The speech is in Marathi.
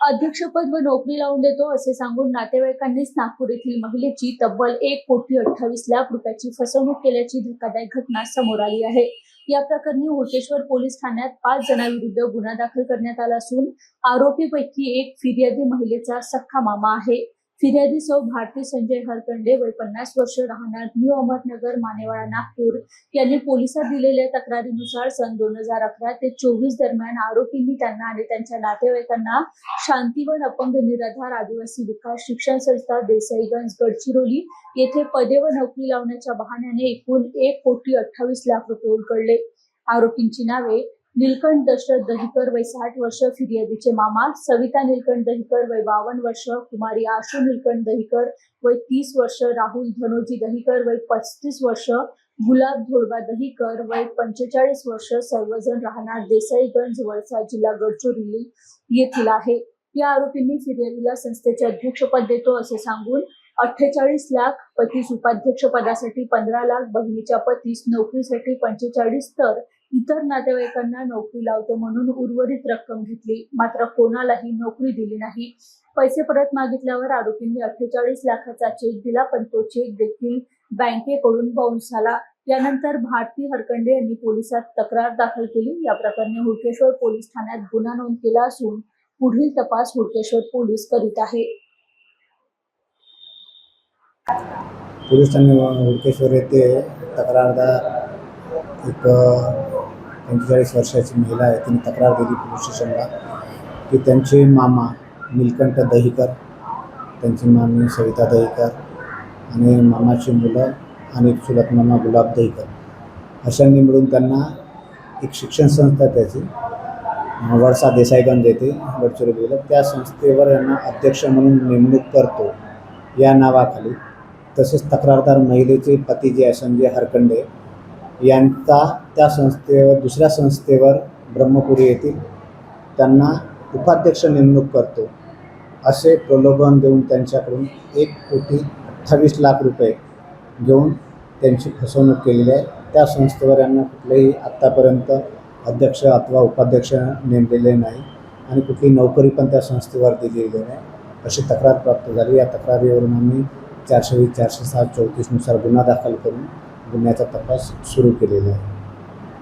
अध्यक्षपद व नोकरी लावून देतो असे सांगून नातेवाईकांनीच नागपूर येथील महिलेची तब्बल एक कोटी अठ्ठावीस लाख रुपयाची फसवणूक केल्याची धक्कादायक घटना समोर आली आहे. या प्रकरणी होटेश्वर पोलीस ठाण्यात पाच जणांविरुद्ध गुन्हा दाखल करण्यात आला असून आरोपीपैकी एक फिर्यादी महिलेचा सख्खा मामा आहे. फिर्यादी सौ भारती संजय हरकंडे वय पन्नास वर्ष राहणार न्यू अहमदनगर मानेवाडा नागपूर. यांनी पोलिसात दिलेल्या तक्रारीनुसार सन दोन हजार अकरा ते चोवीस दरम्यान आरोपींनी त्यांना आणि त्यांच्या नातेवाईकांना शांतीवन अपंग निराधार आदिवासी विकास शिक्षण संस्था देसाईगंज गडचिरोली येथे पदे व नोकरी लावण्याच्या बहाण्याने एकूण एक कोटी अठ्ठावीस लाख रुपये उलकडले आरोपींची नावे नीलकंठ दशरथ दहिकर वय साठ वर्ष फिर्यादीचे मामा सविता नीलकंठ दहिकर वय बावन्न वर्ष कुमारी आशू नीलकंठ दहिकर वय तीस वर्ष राहुल धनोजी दहिकर वय पस्तीस वर्ष गुलाब धोडबा दहिकर वय पंचेचाळीस वर्ष सर्वजण राहणार देसाईगंज वळसा जिल्हा गडचिरोली येथील आहे. या आरोपींनी फिर्यादीला संस्थेचे अध्यक्षपद देतो असे सांगून अठ्ठेचाळीस लाख पतीस उपाध्यक्ष पदासाठी पंधरा लाख बहिणीच्या पतीस नोकरीसाठी पंचेचाळीस तर इतर नातेवाईकांना नोकरी लावतो म्हणून उर्वरित रक्कम घेतली. मात्र कोणालाही नोकरी दिली नाही. पैसे परत मागितल्यावर आरोपींनी अठ्ठेचाळीस लाखाचा चेक दिला पण तो चेक देखील बँकेकडून बाउन्स झाला. यानंतर भारती हरकंडे यांनी पोलिसात तक्रार दाखल केली. या प्रकरणी हुडकेश्वर पोलीस ठाण्यात गुन्हा नोंद केला असून पुढील तपास हुडकेश्वर पोलीस करीत आहे. पोलिसांनी हुडकेश्वर येथे तक्रारदार एक पंचेचाळीस वर्षाची महिला आहे. तिने तक्रार दिली पोलीस स्टेशनला की त्यांचे मामा नीलकंठ दहीकर त्यांची मामी सविता दहीकर आणि मामाची मुलं आणि चुलत मामा गुलाब दहीकर. अशांनी मिळून त्यांना एक शिक्षण संस्था त्याची वडसा देसाईगंज येथे गडचिरोलीला त्या संस्थेवर यांना अध्यक्ष म्हणून नेमणूक करतो या नावाखाली. तसेच तक्रारदार महिलेचे पती जे आहे संजय हरकंडे यांचा त्या संस्थेवर दुसऱ्या संस्थेवर ब्रह्मपुरी येथील त्यांना उपाध्यक्ष नेमणूक करतो. असे प्रलोभन देऊन त्यांच्याकडून एक कोटी अठ्ठावीस लाख रुपये घेऊन त्यांची फसवणूक केलेली आहे. त्या संस्थेवर यांना कुठलेही आत्तापर्यंत अध्यक्ष अथवा उपाध्यक्ष नेमलेले नाही आणि कुठली नोकरी पण त्या संस्थेवर दिलेली नाही. अशी तक्रार प्राप्त झाली. या तक्रारीवरून आम्ही चारशे वीस चारशे सात चौतीसनुसार गुन्हा दाखल करून गुन्ह्याचा तपास सुरू केलेला आहे.